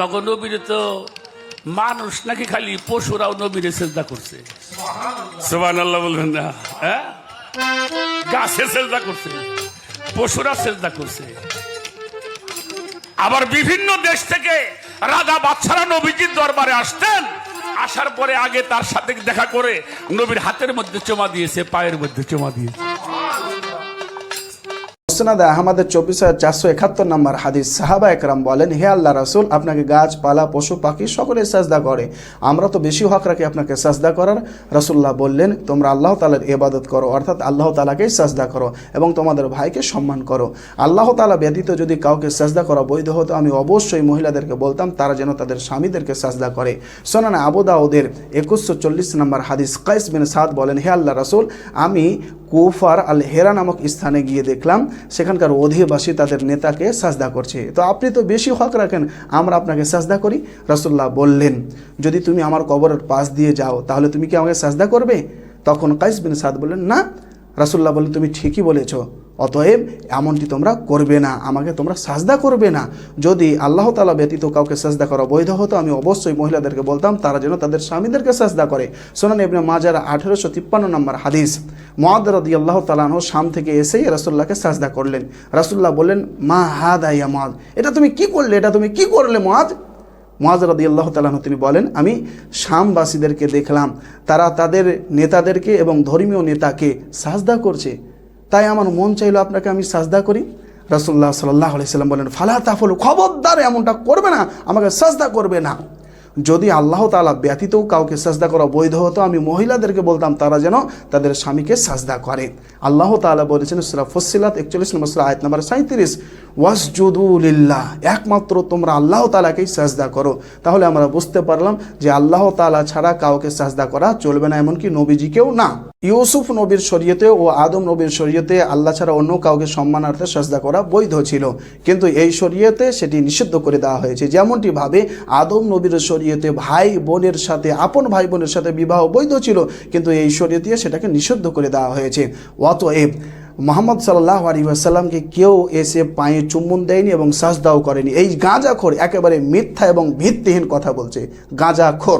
আমাকে নবীরে তো মানুষ নাকি খালি পশুরাও নবীরে চেষ্টা করছে। সোবান আল্লাহ বলবেন না। হ্যাঁ? গাছে চেষ্টা করছে পশুরা চেষ্টা করছে। আবার বিভিন্ন দেশ থেকে রাজা বাচ্চারা নবীজির দরবারে আসতেন আসার পরে আগে তার সাথে দেখা করে নবীর হাতের মধ্যে চমা দিয়েছে পায়ের মধ্যে চমা দিয়েছে। মুসনাদ আহমদের চব্বিশ হাজার চারশো একাত্তর নম্বর হাদিস। সাহাবা একরাম বলেন, হে আল্লাহ রাসুল, আপনাকে গাছপালা, পশু, পাখি সকলে সাজদা করে। আমরা তো বেশি হক রাখি আপনাকে সাজদা করার। রাসুল্লাহ বললেন, তোমরা আল্লাহ তালার ইবাদত করো, অর্থাৎ আল্লাহ তালাকেই সাজদা করো এবং তোমাদের ভাইকে সম্মান করো। আল্লাহ তালা ব্যতীত যদি কাউকে সাজদা করা বৈধ হতো, আমি অবশ্যই মহিলাদেরকে বলতাম, তারা যেন তাদের স্বামীদেরকে সাজদা করে। সোনানা আবুদাউদের একুশশো চল্লিশ নম্বর হাদিস। কাইস বিন সাদ বলেন, হে আল্লাহ রাসুল, আমি কুফার আল হেরা নামক স্থানে গিয়ে দেখলাম, সেখানকার অধিবাসী তাদের নেতাকে সাজদা করছে। তো আপনি তো বেশি হক রাখেন, আমরা আপনাকে সাজদা করি। রাসুল্লাহ বললেন, যদি তুমি আমার কবরের পাশ দিয়ে যাও, তাহলে তুমি কি আমাকে সাজদা করবে? তখন কাইস বিন সাদ বললেন, না। রাসুল্লাহ বললেন, তুমি ঠিকই বলেছ, অতএব এমনটি তোমরা করবে না, আমাকে তোমরা সাজদা করবে না। যদি আল্লাহ তালা ব্যতীত কাউকে সাজদা করা বৈধ হতো, আমি অবশ্যই মহিলাদেরকে বলতাম, তারা যেন তাদের স্বামীদেরকে সাজদা করে। সোনান ইবনে মাজার আঠেরোশো তিপ্পান্ন নম্বর হাদিস। মহাদ রদি আল্লাহ তালাহ শাম থেকে এসেই রাসুল্লাহকে সাজদা করলেন। রাসুল্লাহ বললেন, মা হাদ আইয়া মহাদ এটা তুমি কি করলে? এটা তুমি কি করলে মহাদ মহাজ রাদি আল্লাহ তালাহ তিনি বলেন, আমি শামবাসীদেরকে দেখলাম। তারা তাদের নেতাদেরকে এবং ধর্মীয় নেতাকে সাজদা করছে। তাই আমার মন চাইলো আপনাকে আমি সাজদা করি। রসুল্লাহ সাল্লাহ সাল্লাম বলেন, ফালা তাফল খবরদার, এমনটা করবে না। আমাকে সাজদা করবে না। যদি আল্লাহ তালা ব্যতীতেও কাউকে সাজদা করা বৈধ হতো, আমি মহিলাদেরকে বলতাম, তারা যেন তাদের স্বামীকে সাজদা করে। আল্লাহ তালা বলেছেন সুরা ফসিলাত একচল্লিশ নম্বর সুরা, আয়াত নম্বর সাঁত্রিশ ওয়াসজুদুলিল্লাহ একমাত্র তোমরা আল্লাহ তালাকেই সাজদা করো। তাহলে আমরা বুঝতে পারলাম যে আল্লাহ তালা ছাড়া কাউকে সাজদা করা চলবে না, এমনকি নবীজিকেও না। ইউসুফ নবীর শরীয়তে ও আদম নবীর শরীয়তে আল্লাহ ছাড়া অন্য কাউকে সম্মানার্থে সাজদা করা বৈধ ছিল। কিন্তু এই শরীয়তে সেটি নিষিদ্ধ করে দেওয়া হয়েছে। যেমনটি ভাবে, আদম নবীর শরীয়তে ভাই বোনের সাথে, আপন ভাই বোনের সাথে বিবাহ বৈধ ছিল, কিন্তু এই শরীয়তে সেটাকে নিষিদ্ধ করে দেওয়া হয়েছে। অতএব মোহাম্মদ সাল্লাহ আলী আসাল্লামকে কেউ এসে পায়ে চুম্বন দেয়নি এবং সাজদাও করেনি। এই গাঁজাখোর একেবারে মিথ্যা এবং ভিত্তিহীন কথা বলছে। গাঁজাখোর।